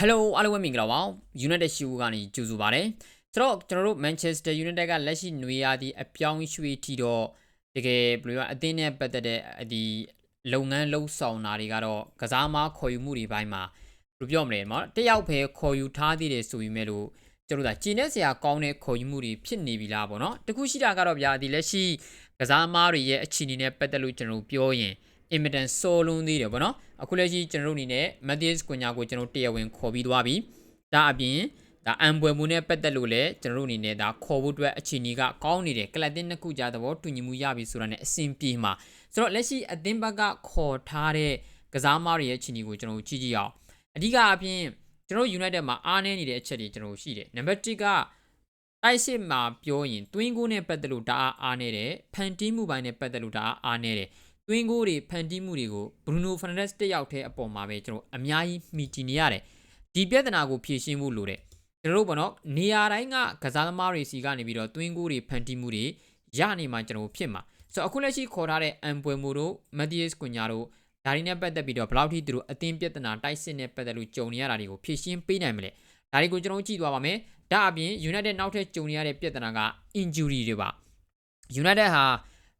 Hello အားလုံးပဲမင်္ဂလာပါ United Show ကနေကြိုဆိုပါရစေဆိုတော့ကျွန်တော်တို့ Manchester United ကလက်ရှိຫນွေရာသီအပြောင်းရွှေ့ထီတော့တကယ်ဘယ်လိုအသင်းနဲ့ပတ်သက်တဲ့ဒီလုပ်ငန်းလှုပ်ဆောင်တာတွေကတော့ကစားမခေါ်ယူမှုတွေဘိုင်းမှာဘယ်လိုပြောမလဲမတယောက်ပဲခေါ်ယူထားသေးတယ်ဆိုပေမဲ့လို့ကျွန်တော်တို့ကကျင်းတဲ့ဆရာကောင်းတဲ့ခေါ်ယူမှုတွေဖြစ်နေပြီလားပေါ့နော်တခုရှိတာကတော့ဗျာဒီလက်ရှိကစားမားတွေရဲ့အခြေအနေနဲ့ပတ်သက်လို့ကျွန်တော်ပြောရင် အင်မတန်စိုးလွန်းသေးတယ်ဗောနော်အခုလက်ရှိကျွန်တော်တို့အနေနဲ့ Matthias Cunha ကိုကျွန်တော်တရားဝင်ခေါ်ပြီးသွားပြီဒါအပြင်ဒါအံပွဲမှုနဲ့ပတ်သက်လို့လည်းကျွန်တော်တို့အနေနဲ့ဒါခေါ်ဖို့အတွက်အခြေအနေကကောင်းနေတယ်ကလပ်တင်နှစ်ခုကြားသဘောတူညီမှုရပြီဆိုတာနဲ့အဆင်ပြေမှာဆိုတော့လက်ရှိအသင်းဘက်ကခေါ်ထားတဲ့ကစားမားတွေရဲ့အခြေအနေကိုကျွန်တော်တို့ကြည့်ကြည့်အောင်အဓိကအပြင်ကျွန်တော် United မှာအားနည်းနေတဲ့အချက်တွေကျွန်တော်ရှိတယ်နံပါတ်1ကတိုက်စစ်မှာပြောရင်တွင်းကိုနဲ့ပတ်သက်လို့ဒါအားအားနေတယ်ဖန်တီးမှုပိုင်းနဲ့ပတ်သက်လို့ဒါအားအားနေတယ် တွင်းကိုတွေဖန်တီးမှုတွေကိုဘရူနိုဖာနန်ဒက်စ်တစ်ယောက်တည်းအပေါ်မှာပဲကျွန်တော်အများကြီးမိကြည့်နေရတယ်ဒီပြဿနာကိုဖြေရှင်းဖို့လိုတယ်ကျွန်တော်တို့ဘောနော်နေရာတိုင်းကကစားသမားတွေစီကနေပြီးတော့တွင်းကိုတွေဖန်တီးမှုတွေရနေမှာကျွန်တော်ဖြစ်မှာဆိုတော့အခုလက်ရှိခေါ်ထားတဲ့အမ်ပွေမိုတို့မက်ဒီယစ်ကွန်ညာတို့ဒါတွေနဲ့ပတ်သက်ပြီးတော့ဘယ်လောက်ထိသူတို့အသင်းပြဿနာတိုက်စစ်နဲ့ပတ်သက်လို့ကြုံနေရတာတွေကိုဖြေရှင်းပေးနိုင်မလဲဒါတွေကိုကျွန်တော်ကြည့်သွားပါမယ်ဒါအပြင် United နောက်ထပ်ကြုံနေရတဲ့ပြဿနာက injury တွေပါ United ဟာ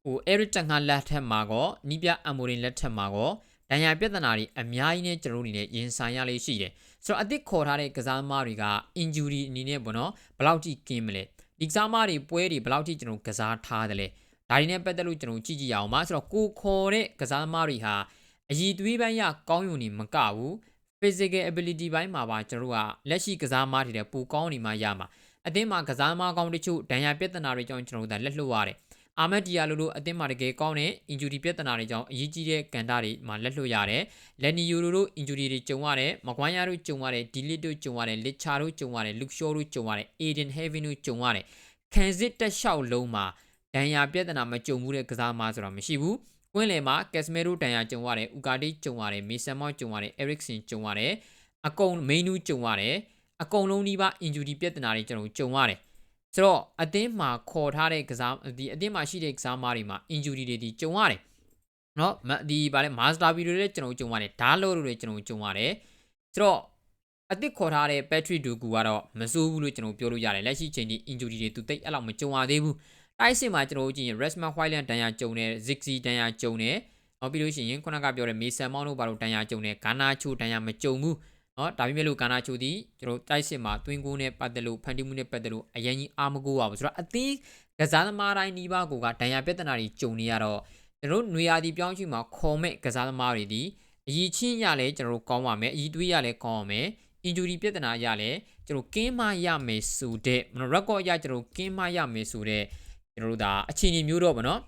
ဟို Eric Ten Hag လက်ထက်မှာကောနီးပြအမိုရင်လက်ထက်မှာကောဒဏ်ရာပြဿနာတွေအများကြီးနဲ့ကျွန်တော်တို့အနေနဲ့ရင်ဆိုင်ရလေးရှိတယ်ဆိုတော့အသစ်ခေါ်ထားတဲ့ကစားသမားတွေက injury အနေနဲ့ပေါ့နော်ဘယ်လောက်ထိကင်းမလဲဒီကစားသမားတွေပွဲတွေဘယ်လောက်ထိကျွန်တော်ကစားထားတယ်လဲဒါတွေနဲ့ပတ်သက်လို့ကျွန်တော်ကြည့်ကြည့်ရအောင်ပါဆိုတော့ကိုခေါ်တဲ့ကစားသမားတွေဟာအည်သွေးပိုင်းရကောင်းယုံနေမကဘူး physical ability ဘိုင်းမှာပါကျွန်တော်တို့ကလက်ရှိကစားသမားတွေတဲ့ပူကောင်းနေမှရမှာအသင်းမှာကစားသမားကောင်းတချို့ဒဏ်ရာပြဿနာတွေကြောင့်ကျွန်တော်တို့ကလက်လွတ်ရတယ် အာမက်ဒီယာလိုလိုအသင်းမှာတကယ်ကောင်းတဲ့ injury ပြဿနာတွေကြောင့်အရေးကြီးတဲ့ကန်တာတွေမှာလက်လွတ်ရတယ်။လက်နီယိုလိုလို injury တွေကြုံရတယ်။မကွိုင်းယာတို့ကြုံရတယ်။ဒီလစ်တို့ကြုံရတယ်။လစ်ချာတို့ကြုံရတယ်။လူရှောတို့ကြုံရတယ်။ Aiden Heaven တို့ကြုံရတယ်။ခံစစ်တက်လျှောက်လုံးမှာဒဏ်ရာပြဿနာမကြုံဘူးတဲ့ကစားမှာဆိုတာမရှိဘူး။ကွင်းလယ်မှာကက်စမဲရိုဒဏ်ရာကြုံရတယ်။ဥကာတီကြုံရတယ်။မေဆန်မော့ကြုံရတယ်။ Eriksen ကြုံရတယ်။အကုန်မိနူးကြုံရတယ်။အကုန်လုံးဒီပါ injury ပြဿနာတွေကျွန်တော်ကြုံရတယ်။ ဆိုတော့အသင်းမှာခေါ်ထားတဲ့ကစားဒီအသင်းမှာရှိတဲ့ကစားမားတွေမှာ injury တွေဒီကြုံရတယ်เนาะဒီဗာလဲ master video တွေလည်းကျွန်တော်ကြုံရတယ်ဓာတ်လို့တွေကျွန်တော်ကြုံရတယ်ဆိုတော့အသစ်ခေါ်ထားတဲ့ Patrick Doku ကတော့မစိုးဘူးလို့ကျွန်တော်ပြောလို့ရတယ်လက်ရှိချိန်ဒီ injury တွေသူတိတ်အဲ့လောက်မကြုံရသေးဘူးတိုက်စစ်မှာကျွန်တော်ကြည့်ရင် Rasmus Hojlund တန်ရာကြုံတယ် Ziggy တန်ရာကြုံတယ်နောက်ပြီးလို့ရှိရင်ခုနကပြောတဲ့ Mason Mount တို့ဘာလို့တန်ရာကြုံတယ် Garnacho တန်ရာမကြုံဘူး နော်ဒါပေမဲ့လို့ကာနာချိုဒီကျွန်တော်တိုက်စစ်မှာတွင်းကိုနဲ့ပတ်သက်လို့ဖန်တီးမှုနဲ့ပတ်သက်လို့အရင်ကြီးအားမကိုးပါဘူးဆိုတော့အသေးကစားသမားတိုင်းနီးပါးကိုကဒဏ်ရာပြဿနာတွေကြုံနေရတော့ကျွန်တော်နွေရာသီပြောင်းရွှေ့မှာခေါ်မဲ့ကစားသမားတွေဒီအည်ချင်းရလဲကျွန်တော်ကောင်းပါမယ်အည်သွေးရလဲကောင်းပါမယ် injury ပြဿနာရလဲကျွန်တော်ကင်းမရမယ်ဆိုတဲ့မနော် record ရကျွန်တော်ကင်းမရမယ်ဆိုတဲ့ကျွန်တော်တို့ဒါအခြေအနေမျိုးတော့ဗောနော်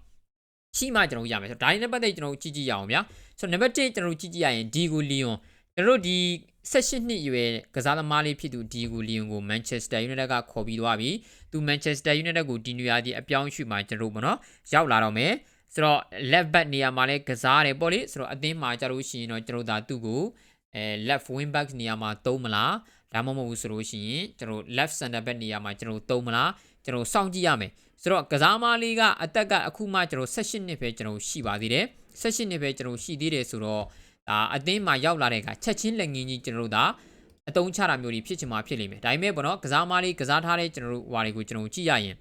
ရှိမှကျွန်တော်ရမယ်ဆိုတော့ဒါနဲ့ပတ်သက်ကျွန်တော်ကြည့်ကြည့်ရအောင်ဗျာဆိုတော့ number 1ကျွန်တော်ကြည့်ကြည့်ရရင်ဒီကိုလီယွန် ကျွန်တော်တို့ဒီ18နှစ်ရွယ်ကစားသမားလေးဖြစ်သူဒီဂူလီယွန်ကိုမန်ချက်စတာယူနိုက်ကခေါ်ပြီးသွားပြီသူမန်ချက်စတာယူနိုက်ကိုဒီနွေရာသီအပြောင်းရွှေ့မှာကျွန်တော်တို့ပေါ့နော်ရောက်လာတော့မယ်ဆိုတော့ left back နေရာမှာလည်းကစားတယ်ပေါ့လေဆိုတော့အသင်းမှာကြလို့ရှိရင်တော့ကျွန်တော်ဒါသူ့ကိုအဲ left wing back နေရာမှာသုံးမလားဒါမှမဟုတ်ဘူးဆိုလို့ရှိရင်ကျွန်တော် left center back နေရာမှာကျွန်တော်သုံးမလားကျွန်တော်စောင့်ကြည့်ရမယ်ဆိုတော့ကစားမလေးကအသက်ကအခုမှကျွန်တော်18နှစ်ပဲကျွန်တော်ရှိပါသေးတယ်18နှစ်ပဲကျွန်တော်ရှိသေးတယ်ဆိုတော့ ဒါအသင်းမှာရောက်လာတဲ့အခါချက်ချင်းလက်ငင်းကြီးကျွန်တော်တို့ဒါအတုံးချတာမျိုးတွေဖြစ်ချင်မှာဖြစ်လိမ့်မယ်ဒါပေမဲ့ပေါ့နော်ကစားမားလေးကစားထားတဲ့ကျွန်တော်တို့ဟွာတွေကိုကျွန်တော်ကြည့်ရရင်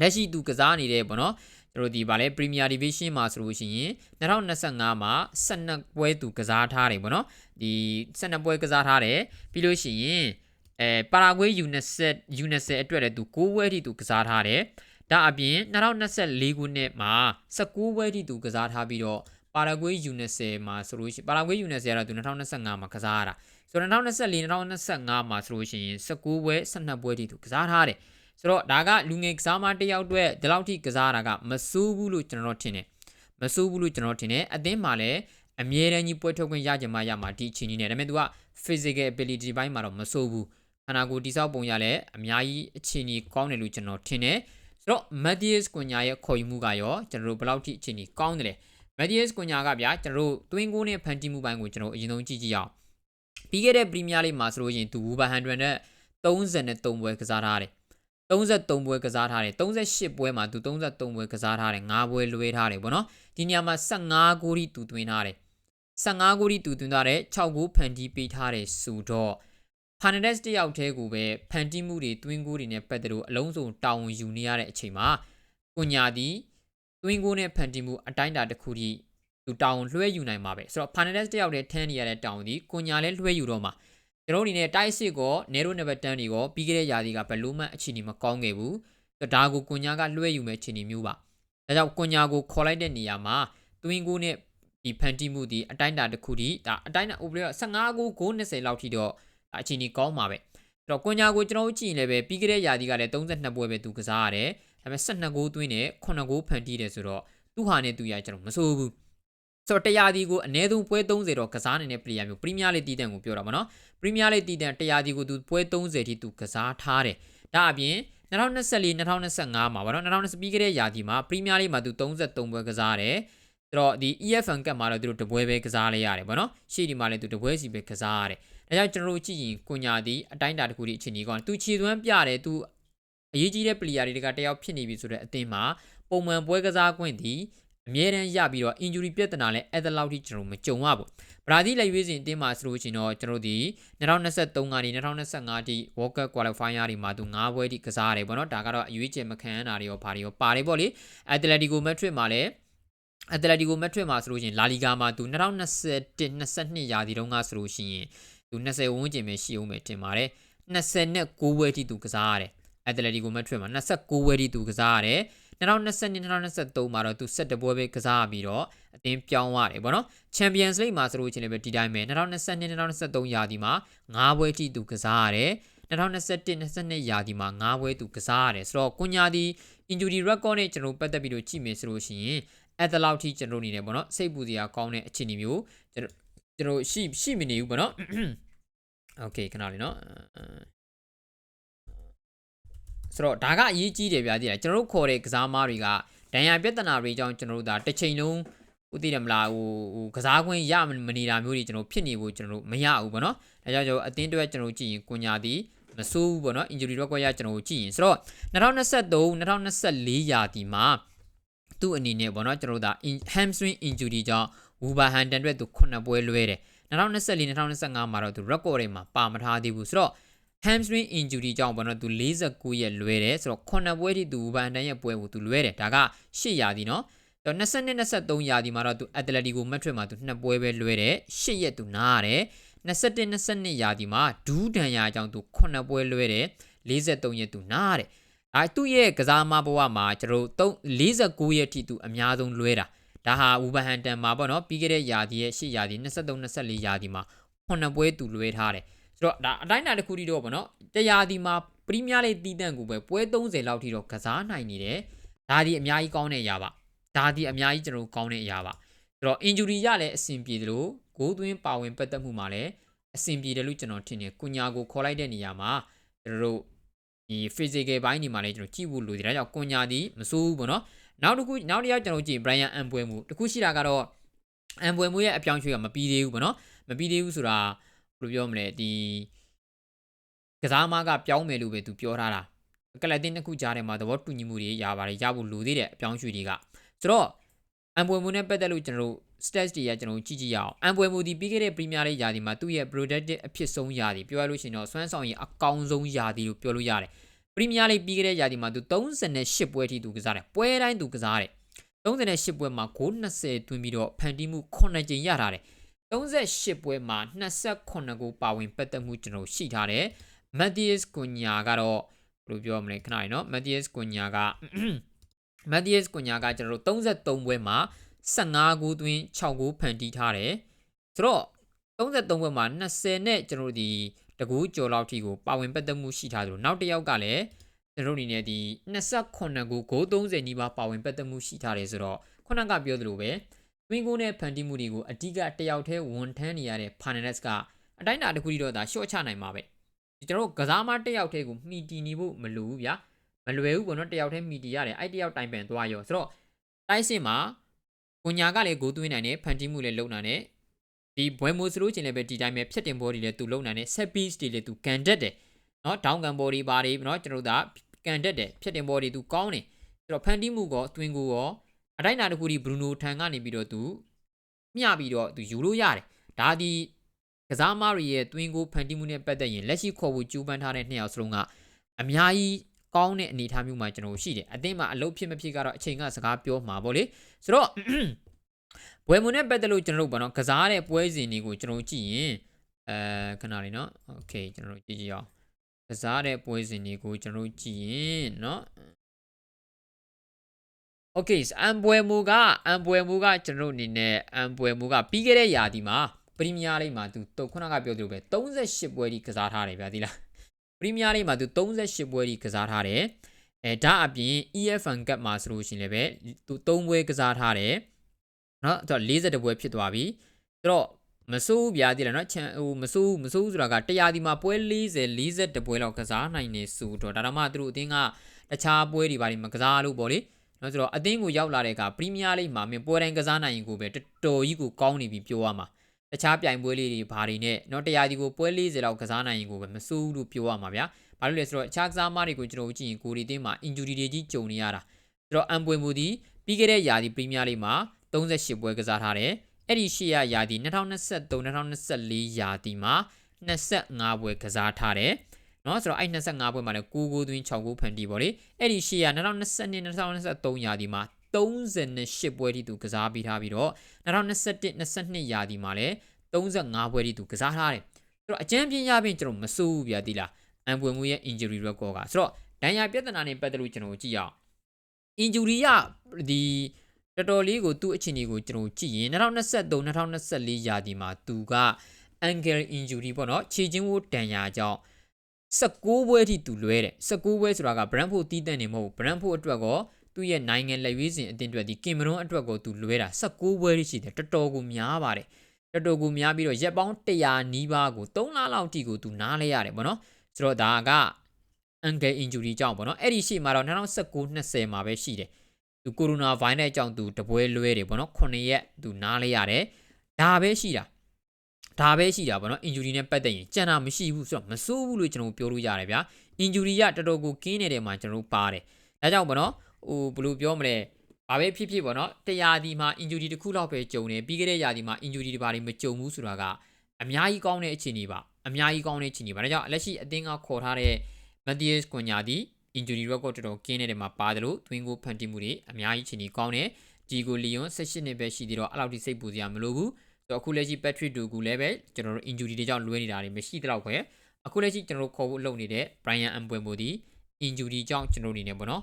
လက်ရှိသူကစားနေတဲ့ပေါ့နော်ကျွန်တော်ဒီဗာလဲ Premier Division မှာဆိုလို့ရှိရင်2025မှာ12ပွဲသူကစားထားတယ်ပေါ့နော်ဒီ12ပွဲကစားထားတယ်ပြီးလို့ရှိရင်အဲပါရာဂွေး UNICEF UNICEF အတွက်လည်းသူ6ပွဲထိသူကစားထားတယ်ဒါအပြင်2024ခုနှစ်မှာ19ပွဲထိသူကစားထားပြီးတော့ ပါရာဂွေး UNICEF မှာဆိုလို့ရှိရင်ပါရာဂွေး UNICEF ကတော့သူ2025မှာကစားရတာဆိုတော့2024 2025မှာဆိုလို့ရှိရင်19ပွဲ12ပွဲထိသူကစားထားတယ်ဆိုတော့ဒါကလူငယ်ကစားမတစ်ယောက်အတွက်ဒီလောက်ထိကစားတာကမဆိုးဘူးလို့ကျွန်တော်ထင်တယ်မဆိုးဘူးလို့ကျွန်တော်ထင်တယ်အသင်းမှာလည်းအမြဲတမ်းကြီးပွဲထုတ်ခွင့်ရကြမှာရမှာဒီအချိန်ကြီးနဲ့ဒါပေမဲ့ तू က physical ability ဘိုင်းမှာတော့မဆိုးဘူးခန္ဓာကိုယ်တိဆောက်ပုံရလည်းအများကြီးအချိန်ကြီးကောင်းတယ်လို့ကျွန်တော်ထင်တယ်ဆိုတော့ Matthias Cunha ရဲ့ခေါ်ယူမှုကရောကျွန်တော်တို့ဘယ်လောက်ထိအချိန်ကြီးကောင်းတယ်လဲ Matthias Cunha ကဗျာကျွန်တော်တို့တွင်းကိုနဲ့ဖန်တီးမှုပိုင်းကိုကျွန်တော်အရင်ဆုံးကြည့်ကြည့်အောင်ပြီးခဲ့တဲ့ပရီးမီးယားလိမှာဆိုလို့ရှိရင်သူဝူဘန်ဟန်ဒရန်နဲ့33ပွဲကစားထားတယ်33ပွဲကစားထားတယ်38ပွဲမှာသူ33ပွဲကစားထားတယ်5ပွဲလွဲထားတယ်ဗောနော်ဒီနေရာမှာ15ဂိုးထိသူသွင်းထားတယ်15ဂိုးထိသူသွင်းထားတယ်6ဂိုးဖန်တီးပေးထားတယ်ဆိုတော့ Fernandez တယောက်တည်းကိုပဲဖန်တီးမှုတွေတွင်းကိုတွေနဲ့ပတ်သက်လို့အလုံးစုံတာဝန်ယူနေရတဲ့အချိန်မှာကိုညာဒီ တွင်းကိုနဲ့ဖန်တီးမှုအတိုင်းအတာတစ်ခုထိသူတာဝန်လွှဲယူနိုင်မှာပဲဆိုတော့ Fernandez တယောက်တည်းထမ်းနေရတဲ့တာဝန်ဒီကိုညာလည်းလွှဲယူတော့မှာကျွန်တော်တို့အနေနဲ့တိုက်စစ်ကောနေရိုနံပါတ်10တွေကောပြီးခဲ့တဲ့ယာဒီကဘယ်လို့မှအခြေအနေမကောင်းခဲ့ဘူးဆိုတော့ဒါကိုကိုညာကလွှဲယူမဲ့အခြေအနေမျိုးပါဒါကြောင့်ကိုညာကိုခေါ်လိုက်တဲ့နေရာမှာတွင်းကိုနဲ့ဒီဖန်တီးမှုဒီအတိုင်းအတာတစ်ခုထိဒါအတိုင်းအတာ over 15ကို9 20လောက်ထိတော့အချိန်ကြီးကောင်းပါပဲအဲ့တော့ကွန်ညာကိုကျွန်တော်တို့ကြည့်ရင်လည်းပဲပြီးခဲ့တဲ့ယာဒီကလည်း32ပွဲပဲသူကစားရတယ် ဒါပေမဲ့12ဂိုးသွင်းတယ်9ဂိုးဖန်တီးတယ်ဆိုတော့သူ့ဟာနဲ့သူရကျွန်တော်မဆိုးဘူးဆိုတော့တရားဒီကိုအနည်းဆုံးပွဲ30တော့ကစားနေတဲ့ပရီးယားမျိုးပရီးမီးယားလိတည်တန်ကိုပြောတာပါနော်ပရီးမီးယားလိတည်တန်တရားဒီကိုသူပွဲ30ထိသူကစားထားတယ်ဒါအပြင်2024 2025မှာဗောနော်2020ပြီးခဲ့တဲ့ယာဒီမှာပရီးမီးယားလိမှာသူ33ပွဲကစားတယ်ဆိုတော့ဒီ EFN ကတ်မှာတော့သူတို့တပွဲပဲကစားလိုက်ရတယ်ဗောနော်ရှေ့ဒီမှာလည်းသူတပွဲစီပဲကစားရတယ်ဒါကြောင့်ကျွန်တော်တို့ကြည့်ရင်ကိုညာဒီအတိုင်းအတာတစ်ခုဒီအချိန်ကြီးကောင်းသူခြေသွမ်းပြတယ်သူ အရေးကြီးတဲ့ပလီယာတွေကတယောက်ဖြစ်နေပြီဆိုတဲ့အသင်းမှာပုံမှန်ပွဲကစားခွင့်ဒီအမြဲတမ်းရပြီးတော့ injury ပြဿနာလည်းအဲ့ဒါလောက်ထိကျွန်တော်မကြုံရဘူးဘရာဇီးလက်ရွေးစင်အသင်းမှာဆိုလို့ရှိရင်တော့ကျွန်တော်ဒီ2023ကနေ2025ထိ World Cup Qualifier တွေမှာသူ9ပွဲထိကစားရတယ်ပေါ့နော်ဒါကတော့အရွေးချယ်မခံရတာတွေရောဘာတွေရောပါတယ်ပေါ့လေ Atletico Madrid မှာလည်းအက်တလက်တီကိုမက်ထရစ်မှာဆိုလို့ရှိရင်လာလီဂါမှာသူ2021 22ရာသီတုန်းကဆိုလို့ရှိရင်သူ20ဝန်းကျင်ပဲရှိအောင်ပဲတင်ပါတယ်29ဝဲထိသူကစားရတယ် အက်တလက်တီကိုမက်ထရစ်မှာ29ဝဲထိသူကစားရတယ်2022 2023မှာတော့သူ17ပွဲပဲကစားပြီးတော့အသင်းပြောင်းသွားတယ်ဗောနော် Champions League မှာဆိုလို့ချင်းလည်းပဲဒီတိုင်းပဲ2022 2023ရာသီမှာ9ပွဲထိသူကစားရတယ်2021 22ရာသီမှာ9ပွဲသူကစားရတယ်ဆိုတော့ကွန်ညာဒီ injury record နဲ့ကျွန်တော်ပတ်သက်ပြီးတော့ကြည့်မယ်ဆိုလို့ရှိရင်အဲ့တလောက်ထိကျွန်တော်နေတယ်ဗောနော်စိတ်ပူစရာကောင်းတဲ့အခြေအနေမျိုးကျွန်တော်ကျွန်တော်ရှိရှိမနေဘူးဗောနော်โอเคခဏလေးနော် ဆိုတော့ဒါကအရေးကြီးတယ်ဗျာဒီကျွန်တော်တို့ခေါ်တဲ့ကစားမားတွေကဒဏ်ရာပြဿနာတွေကြောင့်ကျွန်တော်တို့ဒါတစ်ချိန်လုံးဥတည်တယ်မလားဟိုဟိုကစားခွင့်ရမနေတာမျိုးတွေကျွန်တော်ဖြစ်နေဖို့ကျွန်တော်တို့မရဘူးဗောနော်ဒါကြောင့်ကျွန်တော်အတင်းတွဲကျွန်တော်ကြည့်ရင်ကွန်ညာဒီမဆိုးဘူးဗောနော် injury record ရကျွန်တော်ကြည့်ရင်ဆိုတော့2023 2024ရာသီမှာသူ့အနေနဲ့ဗောနော်ကျွန်တော်တို့ဒါ hamstring injury ကြောင့် Wolverhampton အတွက်သူ9ပွဲလွဲတယ်2024 2025မှာတော့သူ record တွေမှာပါမထားသေးဘူးဆိုတော့ hamstring injury ကြောင့်ဗောနော်သူ49ရက်လွဲတယ်ဆိုတော့9ပွဲထိသူ Wolverhampton ရဲ့ပွဲကိုသူလွဲတယ်ဒါက8ရာသီနော်တော့22 23ရာသီမှာတော့သူ Atletico Madrid မှာသူ2ပွဲပဲလွဲတယ်8ရက်သူနားရတယ်21 22ရာသီမှာဒူးဒဏ်ရာကြောင့်သူ9ပွဲလွဲတယ်43ရက်သူနားရတယ်အဲသူ့ရဲ့ကစားမဘဝမှာကျွန်တော်တို့49ရက်ထိသူအများဆုံးလွဲတာဒါဟာဝူဘဟန်တန်မှာပေါ့နော်ပြီးခဲ့တဲ့ယာဒီရဲ့8ယာဒီ23 24ယာဒီမှာ9ပွဲသူလွဲထားတယ် ဆိုတော့ဒါအတိုင်းအတာတစ်ခုထိတော့ပေါ့နော်တရာဒီမှာပရီးမီးယားလိတီးတန့်ကိုပဲပွဲ30လောက်ထိတော့ကစားနိုင်နေတယ်ဒါဒီအများကြီးကောင်းတဲ့အရာပါဒါဒီအများကြီးကျွန်တော်ကောင်းတဲ့အရာပါဆိုတော့ injury ရလည်းအဆင်ပြေတယ်လို့ဂိုးသွင်းပါဝင်ပတ်သက်မှုမှာလည်းအဆင်ပြေတယ်လို့ကျွန်တော်ထင်တယ်ကုညာကိုခေါ်လိုက်တဲ့နေရာမှာကျွန်တော်တို့ဒီ physical ဘိုင်းနေမှာလည်းကျွန်တော်ကြည့်ဖို့လိုတယ်ဒါကြောင့်ကွန်ညာဒီမစိုးဘူးပေါ့နော်နောက်တစ်ခုနောက်တစ်ယောက်ကျွန်တော်ကြည့် Brian အန်ပွဲမှုတခုရှိတာကတော့အန်ပွဲမှုရဲ့အပြောင်းရွှေ့ကမပြီးသေးဘူးပေါ့နော်မပြီးသေးဘူးဆိုတာ ဘယ်လိုပြောမလဲဒီကစားမကပြောင်းမယ်လို့ပဲသူပြောထားတာကလပ်တင်တစ်ခုကြားထဲမှာသဘောတူညီမှုတွေရပါတယ်ရဖို့လိုသေးတယ်အပြောင်းရွှေ့တွေကဆိုတော့အန်ပွဲမှုနဲ့ပတ်သက်လို့ကျွန်တော်တို့ stats တွေကကျွန်တော်ကြည့်ကြည့်ရအောင်အန်ပွဲမှုဒီပြီးခဲ့တဲ့ Premier League ယာဒီမှာသူ့ရဲ့ productive အဖြစ်ဆုံးယာဒီပြောရလို့ရှိရင်တော့စွမ်းဆောင်ရည်အကောင်းဆုံးယာဒီလို့ပြောလို့ရတယ်ပရီးမီးယားလိပြီးခဲ့တဲ့ရာသီမှာသူ38ပွဲထိသူကစားတယ်ပွဲတိုင်းသူကစားတယ်38ပွဲမှာဂိုး20သွင်းပြီးတော့ဖန်တီးမှု9ကြိမ်ရထားတယ် 38ပွဲမှာ28ဂိုးပါဝင်ပတ်သက်မှုကျွန်တော်ရှိထားတယ်မက်တီးစ်ကွန်ညာကတော့ဘယ်လိုပြောမလဲခဏလေးနော်မက်တီးစ်ကွန်ညာကမက်တီးစ်ကွန်ညာကကျွန်တော်တို့33ပွဲမှာ15ဂိုးသွင်း6ဂိုးဖန်တီးထားတယ်ဆိုတော့33ပွဲမှာ20နဲ့ကျွန်တော်တို့ဒီတကူကြော်လောက်ထိကိုပါဝင်ပတ်သက်မှုရှိထားသလိုနောက်တစ်ယောက်ကလည်းကျွန်တော်အနေနဲ့ဒီ28ခုဂိုး30နီးပါးပါဝင်ပတ်သက်မှုရှိထားတယ်ဆိုတော့ခုနကပြောသလိုပဲ တွင်းကိုနဲ့ဖန်တီးမှုတွေကိုအဓိကတယောက်တည်းဝန်ထမ်းနေရတဲ့ finance ကအတိုင်းအတာတစ်ခုတည်းတော့ဒါရှော့ချနိုင်မှာပဲကျွန်တော်ကစားမတယောက်တည်းကိုမှီတီနေဖို့မလိုဘူးဗျာမလွယ်ဘူးပေါ့နော်တယောက်တည်းမှီတီရတယ်အဲ့တယောက်တိုင်ပန်သွားရောဆိုတော့တိုက်စစ်မှာကိုညာကလည်းဂိုးသွင်းနိုင်တယ်ဖန်တီးမှုလည်းလုပ်နိုင်တယ်ဒီဘွဲမိုးစလို့ချင်းလည်းပဲဒီတိုင်းပဲဖြတ်တင်ဘောတွေလည်းသူလုံနိုင်တယ်ဆက်ပီးစ်တွေလည်းသူကန်တက်တယ်နော်ဒေါင်းကန်ဘောတွေပါတယ်နော်ကျွန်တော်တို့ကကန်တက်တယ်ဖြတ်တင်ဘောတွေသူကောင်းတယ်ဆိုတော့ဖန်တီးမှုကောအတွင်းကိုရော အတိုင်းနာတစ်ခုဒီဘရူနိုထန်ကနေပြီးတော့သူမျှပြီးတော့သူယူလို့ရတယ်ဒါဒီက စားမားတွေရဲ့တွင်းကိုဖန်တီးမှုနဲ့ပတ်သက်ရင်လက်ရှိခေါ်ဖို့ကြိုးပမ်းထားတဲ့နှစ်ယောက်စလုံးကအများကြီးကောင်းတဲ့အနေအထားမျိုးမှာကျွန်တော်ရှိတယ်အသင်းမှာအလုပ်ဖြစ်မဖြစ်ကတော့အချိန်ကစကားပြောမှာပေါ့လေဆိုတော့ ဘွယ်မွန်နဲ့ပတ်သက်လို့ကျွန်တော်တို့ဗောနော်ကစားတဲ့ပွဲစဉ်တွေကိုကျွန်တော်ကြည့်ရင်အဲခဏလေးနော်โอเคကျွန်တော်တို့ကြည့်ကြည့်အောင်ကစားတဲ့ပွဲစဉ်တွေကိုကျွန်တော်တို့ကြည့်ရင်နော် โอเคအမ်ပွဲမူကအမ်ပွဲမူကကျွန်တော်တို့အနေနဲ့အမ်ပွဲမူကပြီးခဲ့တဲ့ရာသီမှာပရီးမီးယားလိဂ်မှာသူတော့ခုနကပြောသလိုပဲ38ပွဲဒီကစားထားတယ်ဗျာဒီလားပရီးမီးယားလိဂ်မှာသူ38ပွဲဒီကစားထားတယ်အဲဒါအပြင် EFN Cup မှာဆိုလို့ရှိရင်လည်းပဲသူ3ပွဲကစားထားတယ်เนาะအဲ့တော့40ပွဲဖြစ်သွားပြီဆိုတော့မစိုးဘူးဗျာဒီလားเนาะချန်ဟိုမစိုးဘူးမစိုးဘူးဆိုတာကတရားဒီမှာပွဲ40 40ပွဲလောက်ကစားနိုင်နေဆိုတော့ဒါတော့မှသူတို့အတင်းကတခြားပွဲတွေဘာတွေမကစားလို့ပေါ့လေ နော်ဆိုတော့အသင်းကိုရောက်လာတဲ့အခါပရီးမီးယားလိဂ်မှာမင်းပွဲတိုင်းကစားနိုင်ရင်ကိုပဲတော်တော်ကြီးကိုကောင်းနေပြီပြောရမှာတခြားပြိုင်ပွဲလေးတွေဘာတွေနဲ့နော်တရားဒီကိုပွဲ40လောက်ကစားနိုင်ရင်ကိုပဲမစိုးဘူးလို့ပြောရမှာဗျာဘာလို့လဲဆိုတော့အခြားကစားမတွေကိုကျွန်တော်တို့ကြည့်ရင်ကိုရီတင်းမှာ injury တွေကြီးကြုံနေရတာဆိုတော့အမ်ပွေမူဒီပြီးခဲ့တဲ့ယာဒီပရီးမီးယားလိဂ်မှာ38ပွဲကစားထားတယ်အဲ့ဒီရှေ့ရယာဒီ2023-2024ယာဒီမှာ25ပွဲကစားထားတယ် နော်ဆိုတော့အဲ့25ပွဲမှာလည်း6ဂိုးသွင်း6ဂိုးဖန်တီးပေါ့လေအဲ့ဒီရှေ့ရ2022 2023ရာသီမှာ38ပွဲထိသူကစားပြီးထားပြီးတော့2021 22ရာသီမှာလည်း35ပွဲထိသူကစားထားတယ်ဆိုတော့အကြမ်းပြင်းရပြင်ကျွန်တော်မစိုးဘူးဗျာဒီလားအန်ပွင့်ငွေရဲ့ injury record ကဆိုတော့ဒဏ်ရာပြဿနာနဲ့ပတ်သက်လို့ကျွန်တော်ကြည့်အောင် injury ရဒီတော်တော်လေးကိုသူ့အခြေအနေကိုကျွန်တော်ကြည့်ရင်2023 2024ရာသီမှာသူက ankle injury ပေါ့နော်ခြေချင်းဝဒဏ်ရာကြောင့် 16ပွဲထိသူလွဲတယ်16ပွဲဆိုတာက Brentford တီးတန့်နေမဟုတ်ဘူး Brentford အတွက်ကောသူ့ရဲ့နိုင်ငံလက်ရွေးစင်အတင်းအတွက်ဒီကင်မရွန်အတွက်ကိုသူလွဲတာ16ပွဲထိရှိတယ်တော်တော်ကိုများပါတယ်တော်တော်ကိုများပြီးတော့ရက်ပေါင်း100နီးပါးကို3လလောက်ထိကိုသူနားလဲရတယ်ပေါ့နော်ဆိုတော့ဒါက ankle injury ကြောင့်ပေါ့နော်အဲ့ဒီရှေ့မှာတော့2019 20မှာပဲရှိတယ်သူကိုရိုနာဗိုင်းရပ်စ်ကြောင့်သူတပွဲလွဲတယ်ပေါ့နော်9ရက်သူနားလဲရတယ်ဒါပဲရှိတာ ဒါပဲရှိတာပေါ့နော် injury နဲ့ပတ်သက်ရင်ကြံတာမရှိဘူးဆိုတော့မစိုးဘူးလို့ကျွန်တော်ပြောလို့ရတယ်ဗျာ injury ရတော်တော်ကိုကင်းနေတယ်မှာကျွန်တော်ပါတယ်ဒါကြောင့်ပေါ့နော်ဟိုဘယ်လိုပြောမလဲဘာပဲဖြစ်ဖြစ်ပေါ့နော်တရားဒီမှာ injury တစ်ခုလောက်ပဲကြုံတယ်ပြီးခဲ့တဲ့ရာဒီမှာ injury တွေဘာတွေမကြုံဘူးဆိုတာကအများကြီးကောင်းတဲ့အခြေအနေပါအများကြီးကောင်းတဲ့အခြေအနေပါဒါကြောင့်လက်ရှိအသင်းကခေါ်ထားတဲ့ Matthias Cunha ဒီ injury record တော်တော်ကင်းနေတယ်မှာပါတယ်လို့ twin goal ဖန်တီးမှုတွေအများကြီးအခြေအနေကောင်းတယ်ဒီကိုလီယွန်18နှစ်ပဲရှိသေးတော့အဲ့လောက်ထိစိတ်ပူစရာမလိုဘူး ဆိုတော့အခုလက်ရှိ Patrick Dogu လည်းပဲကျွန်တော်တို့ injury တွေကြောင့်လွဲနေတာတွေမရှိတော့ပဲအခုလက်ရှိကျွန်တော်တို့ခေါ်ဖို့လုပ်နေတဲ့ Brian Mbeumo ဒီ injury ကြောင့်ကျွန်တော်တို့အနေနဲ့ပေါ့နော်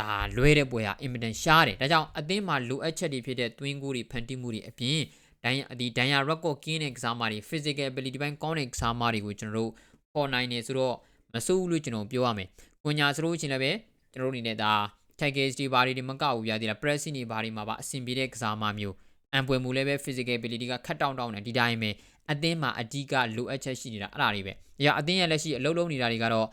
ဒါလွဲတဲ့ပွဲဟာအင်မတန်ရှားတယ်ဒါကြောင့်အသင်းမှာလိုအပ်ချက်တွေဖြစ်တဲ့ twin goal တွေဖန်တီးမှုတွေအပြင်ဒိုင်ဒီဒိုင်ယာ record ကင်းတဲ့ကစားမတွေ physical ability ဘိုင်းကောင်းတဲ့ကစားမတွေကိုကျွန်တော်တို့ပေါ်နိုင်နေဆိုတော့မစိုးဘူးလို့ကျွန်တော်ပြောရမယ်။ကွန်ညာဆိုလို့ချင်းလည်းပဲကျွန်တော်တို့အနေနဲ့ဒါ tackles တွေဘာတွေမကောက်ဘူးပြသေးလား pressing တွေဘာတွေမှာပါအဆင်ပြေတဲ့ကစားမမျိုး အံပွေမှုလည်းပဲ physical ability ကခတ်တောင်းတောင်းတယ်ဒီတိုင်းပဲအသင်းမှာအဓိကလိုအပ်ချက်ရှိနေတာအဲ့ဒါတွေပဲ။ဒါအသင်းရဲ့လက်ရှိအလုံးလုံးနေတာတွေကတော့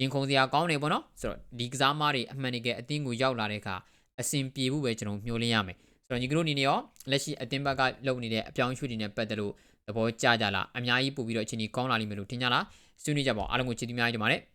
ရင်ခုန်စရာကောင်းနေပေါ့နော်။ဆိုတော့ဒီကစားမတွေအမှန်တကယ်အသင်းကိုရောက်လာတဲ့အခါအဆင်ပြေဖို့ပဲကျွန်တော်မျှော်လင့်ရမယ်။ဆိုတော့ညီကတို့အနေနဲ့ရောလက်ရှိအသင်းဘက်ကလုပ်နေတဲ့အပြောင်းအရွှေ့တွေနဲ့ပတ်သက်လို့သဘောကျကြလားအများကြီးပို့ပြီးတော့အချိန်ကြီးကောင်းလာလိမ့်မယ်လို့ထင်ကြလား။ဆွေးနွေးကြပါအောင်အားလုံးကိုချစ်တီးများကြီးတင်ပါတယ်။